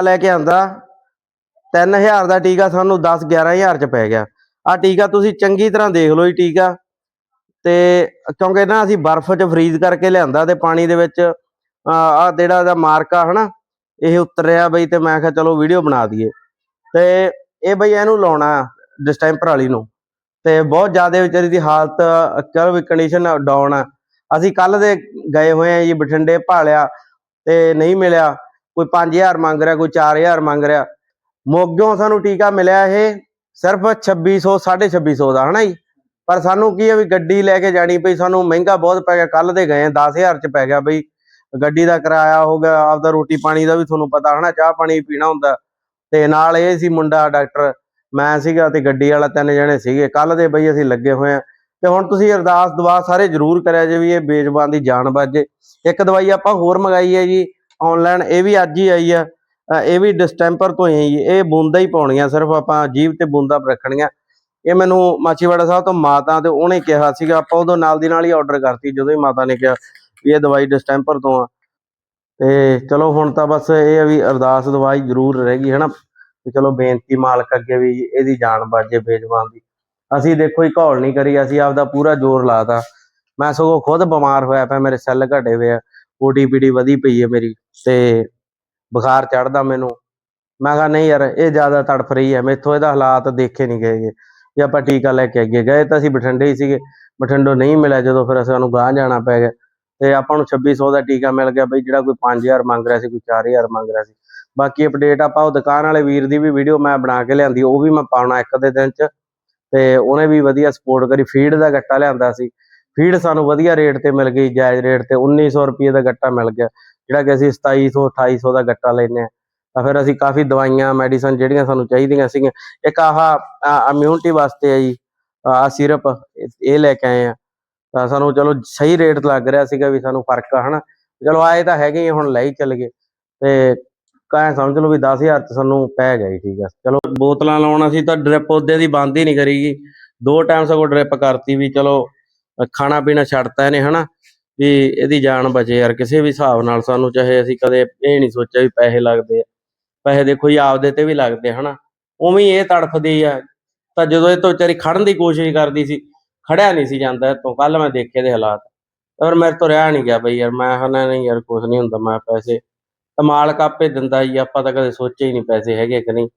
ਲੈ ਕੇ ਆਂਦਾ। 3000 ਦਾ ਟੀਕਾ ਸਾਨੂੰ 10 11000 ਚ ਪੈ ਗਿਆ। ਆ ਟੀਕਾ ਤੁਸੀਂ ਚੰਗੀ ਤਰ੍ਹਾਂ ਦੇਖ ਲਓ ਜੀ ਟੀਕਾ। ਤੇ ਕਿਉਂਕਿ ਨਾ ਅਸੀਂ ਬਰਫ਼ 'ਚ ਫਰੀਜ਼ ਕਰਕੇ ਲਿਆਂਦਾ ਤੇ ਪਾਣੀ ਦੇ ਵਿੱਚ ਆ ਜਿਹੜਾ ਇਹਦਾ ਮਾਰਕ ਹਨਾ, ਇਹ ਉਤਰਿਆ ਬਈ ਤੇ ਮੈਂ ਕਿਹਾ ਚਲੋ ਵੀਡੀਓ ਬਣਾ ਦਈਏ। ਤੇ ਇਹ ਬਈ ਇਹਨੂੰ ਲਾਉਣਾ ਡਿਸਟੈਂਪਰ ਵਾਲੀ ਨੂੰ। ਤੇ ਬਹੁਤ ਜ਼ਿਆਦਾ ਵਿਚਾਰੀ ਦੀ ਹਾਲਤ ਚਲ ਵੀ ਕੰਡੀਸ਼ਨ ਡਾਊਨ ਆ। ਅਸੀਂ ਕੱਲ ਦੇ ਗਏ ਹੋਏ ਆ ਜੀ ਬਠਿੰਡੇ, ਭਾਲਿਆ ਤੇ ਨਹੀਂ ਮਿਲਿਆ। ਕੋਈ 5000 ਮੰਗ ਰਿਹਾ, ਕੋਈ 4000 ਮੰਗ ਰਿਹਾ। ਮੋਗਿਓਂ ਸਾਨੂੰ ਟੀਕਾ ਮਿਲਿਆ ਇਹ ਸਿਰਫ 2600 2650 ਦਾ, ਹਨਾ ਜੀ? ਪਰ ਸਾਨੂੰ ਕੀ ਹੈ ਵੀ ਗੱਡੀ ਲੈ ਕੇ ਜਾਣੀ ਪਈ, ਸਾਨੂੰ ਮਹਿੰਗਾ ਬਹੁਤ ਪੈ ਗਿਆ ਕੱਲ ਦੇ ਗਏ 10000 ਚ ਪੈ ਗਿਆ ਬਈ। ਗੱਡੀ ਦਾ ਕਿਰਾਇਆ ਹੋ ਗਿਆ, ਆਪਦਾ ਰੋਟੀ ਪਾਣੀ ਦਾ ਵੀ ਤੁਹਾਨੂੰ ਪਤਾ, ਹਨਾ, ਚਾਹ ਪਾਣੀ ਪੀਣਾ ਹੁੰਦਾ। ਤੇ ਨਾਲ ਇਹ ਸੀ ਮੁੰਡਾ ਡਾਕਟਰ, ਮੈਂ ਸੀਗਾ ਤੇ ਗੱਡੀ ਵਾਲਾ ਤਿੰਨ ਜਣੇ ਸੀਗੇ। ਕੱਲ ਦੇ ਬਈ ਅਸੀਂ ਲੱਗੇ ਹੋਏ ਆ। ਤੇ ਹੁਣ ਤੁਸੀਂ ਅਰਦਾਸ ਦੁਆ ਸਾਰੇ ਜਰੂਰ ਕਰਿਆ ਜੇ ਵੀ ਇਹ ਬੇਜ਼ਬਾਨ ਦੀ ਜਾਨ ਬਚੇ ਇੱਕ ਦਵਾਈ ਆਪਾਂ ਹੋਰ ਮੰਗਾਈ ਹੈ ਜੀ ਆਨਲਾਈਨ ਇਹ ਵੀ ਅੱਜ ਹੀ ਆਈ ਆ। ਇਹ ਵੀ ਡਿਸਟੈਂਪਰ ਤੋਂ ਹੀ ਇਹ ਬੂੰਦਾਂ ਹੀ ਪਾਉਣੀਆਂ, ਸਿਰਫ ਆਪਾਂ ਜੀਭ ਤੇ ਬੂੰਦਾਂ ਰੱਖਣੀਆਂ। ਇਹ ਮੈਨੂੰ ਮਾਚੀਵਾੜਾ ਸਾਹਿਬ ਤੋਂ ਮਾਤਾ ਤੇ ਉਹਨੇ ਕਿਹਾ ਸੀਗਾ, ਆਪਾਂ ਉਦੋਂ ਨਾਲ ਦੀ ਨਾਲ ਹੀ ਆਰਡਰ ਕਰਤੀ, ਜਦੋਂ ਹੀ ਮਾਤਾ ਨੇ ਕਿਹਾ ਵੀ ਇਹ ਦਵਾਈ ਡਿਸਟੈਂਪਰ ਤੋਂ ਆ। ਤੇ ਚਲੋ ਹੁਣ ਤਾਂ ਬਸ ਇਹ ਆ ਵੀ ਅਰਦਾਸ ਦਵਾਈ ਜ਼ਰੂਰ ਰਹਿ ਗਈ ਹਨਾ? ਤੇ ਚਲੋ ਬੇਨਤੀ ਮਾਲਕ ਅੱਗੇ ਵੀ ਇਹਦੀ ਜਾਨ ਬਾਜੇ ਬੇਜਵਾਨ ਦੀ। ਅਸੀਂ ਦੇਖੋ ਹੀ ਘੋਲ ਨਹੀਂ ਕਰੀ, ਅਸੀਂ ਆਪਦਾ ਪੂਰਾ ਜ਼ੋਰ ਲਾਤਾ। ਮੈਂ ਸਗੋਂ ਖੁਦ ਬਿਮਾਰ ਹੋਇਆ ਪਿਆ, ਮੇਰੇ ਸੈੱਲ ਘਟੇ ਹੋਏ ਆ। ਓਟੀਪੀਡੀ ਵਧੀ ਪਈ ਹੈ ਮੇਰੀ ਤੇ ਬੁਖਾਰ ਚੜਦਾ ਮੈਨੂੰ। ਮੈਂ ਕਿਹਾ ਨਹੀਂ ਯਾਰ, ਇਹ ਜ਼ਿਆਦਾ ਤੜਫ ਰਹੀ ਹੈ, ਮੈਥੋਂ ਇਹਦਾ ਹਾਲਾਤ ਦੇਖੇ ਨਹੀਂ ਗਏਗੇ ਵੀ ਆਪਾਂ ਟੀਕਾ ਲੈ ਕੇ ਅੱਗੇ ਗਏ ਤਾਂ ਅਸੀਂ ਬਠਿੰਡੇ ਹੀ ਸੀਗੇ। ਬਠਿੰਡੋਂ ਨਹੀਂ ਮਿਲਿਆ ਜਦੋਂ ਫਿਰ ਸਾਨੂੰ ਗਾਂਹ ਜਾਣਾ ਪੈ ਗਿਆ। ਤੇ ਆਪਾਂ ਨੂੰ 2600 ਦਾ ਟੀਕਾ ਮਿਲ ਗਿਆ ਬਈ, ਜਿਹੜਾ ਕੋਈ 5000 ਮੰਗ ਰਿਹਾ ਸੀ, ਕੋਈ 4000 ਮੰਗ ਰਿਹਾ ਸੀ। ਬਾਕੀ ਅਪਡੇਟ ਆਪਾਂ ਉਹ ਦੁਕਾਨ ਵਾਲੇ ਵੀਰ ਦੀ ਵੀ ਵੀਡੀਓ ਮੈਂ ਬਣਾ ਕੇ ਲਿਆਂਦੀ, ਉਹ ਵੀ ਮੈਂ ਪਾਉਣਾ ਇੱਕ ਦੇ ਦਿਨ ਚ। ਤੇ ਉਹਨੇ ਵੀ ਵਧੀਆ ਸਪੋਰਟ ਕਰੀ ਫੀਡ ਦਾ ਗੱਟਾ ਲਿਆਂਦਾ ਸੀ। ਫੀਡ ਸਾਨੂੰ ਵਧੀਆ ਰੇਟ ਤੇ ਮਿਲ ਗਈ, ਜਾਇਜ਼ ਰੇਟ ਤੇ 1900 ਰੁਪਏ ਦਾ ਗੱਟਾ ਮਿਲ ਗਿਆ, ਜਿਹੜਾ ਕਿ ਅਸੀਂ 2700 2800 ਦਾ ਗੱਟਾ ਲੈਨੇ ਆ ਤਾਂ ਫਿਰ ਅਸੀਂ ਕਾਫੀ ਦਵਾਈਆਂ, ਮੈਡੀਸਨ ਜਿਹੜੀਆਂ ਸਾਨੂੰ ਚਾਹੀਦੀਆਂ ਸੀਗੀਆਂ। ਇੱਕ ਆਹ ਇਮਿਊਨਿਟੀ ਵਾਸਤੇ ਆ ਜੀ ਆ ਸਿਰਪ ਇਹ ਲੈ ਕੇ ਆਏ ਆ ਤਾਂ ਸਾਨੂੰ ਚਲੋ ਸਹੀ ਰੇਟ ਲੱਗ ਰਿਹਾ ਸੀਗਾ ਵੀ ਸਾਨੂੰ ਫ਼ਰਕ ਆ, ਹਨਾ। ਚਲੋ ਆਏ ਤਾਂ ਹੈਗੇ ਹੀ ਹੁਣ ਲੈ ਹੀ ਚੱਲ ਗਏ। ਤੇ ਕਾਹ ਸਮਝ ਲਓ ਵੀ 10000 ਚ ਸਾਨੂੰ ਪੈ ਗਿਆ ਠੀਕ ਆ। ਚਲੋ ਬੋਤਲਾਂ ਲਾਉਣਾ ਸੀ ਤਾਂ ਡ੍ਰਿਪ ਉਹਦੇ ਦੀ ਬੰਦ ਹੀ ਨਹੀਂ ਕਰੀਗੀ ਦੋ ਟਾਈਮ ਸਗੋਂ ਡ੍ਰਿਪ ਕਰਤੀ ਵੀ ਚਲੋ ਖਾਣਾ ਪੀਣਾ ਛੱਡਤਾ ਇਹਨੇ ਹਨਾ? ਵੀ ਇਹਦੀ ਜਾਨ ਬਚੇ ਯਾਰ ਕਿਸੇ ਵੀ ਹਿਸਾਬ ਨਾਲ ਸਾਨੂੰ ਚਾਹੇ ਅਸੀਂ ਕਦੇ ਇਹ ਨਹੀਂ ਸੋਚਿਆ ਵੀ ਪੈਸੇ ਲੱਗਦੇ ਆ। ਪੈਸੇ ਦੇਖੋ ਜੀ ਆਪਦੇ ਤੇ ਵੀ ਲੱਗਦੇ ਆ, ਹਨਾ? ਉਵੇਂ ਇਹ ਤੜਫਦੀ ਆ। ਤਾਂ ਜਦੋਂ ਇਹ ਤੋਂ ਵਿਚਾਰੀ ਖੜਨ ਦੀ ਕੋਸ਼ਿਸ਼ ਕਰਦੀ ਸੀ ਖੜਿਆ ਨਹੀਂ ਸੀ ਜਾਂਦਾ ਤੋਂ। ਕੱਲ ਮੈਂ ਦੇਖੇ ਦੇ ਹਾਲਾਤ। ਪਰ ਮੇਰੇ ਤੋਂ ਰਿਹਾ ਨਹੀਂ ਗਿਆ ਬਈ ਯਾਰ ਮੈਂ ਹਨਾ ਨਹੀਂ ਯਾਰ ਕੁਝ ਨਹੀਂ ਹੁੰਦਾ ਮੈਂ ਪੈਸੇ ਤਾਂ ਮਾਲਕ ਆਪੇ ਦਿੰਦਾ ਹੀ ਆਪਾਂ ਤਾਂ ਕਦੇ ਸੋਚਿਆ ਹੀ ਨਹੀਂ ਪੈਸੇ ਹੈਗੇ ਕਿ ਨਹੀਂ।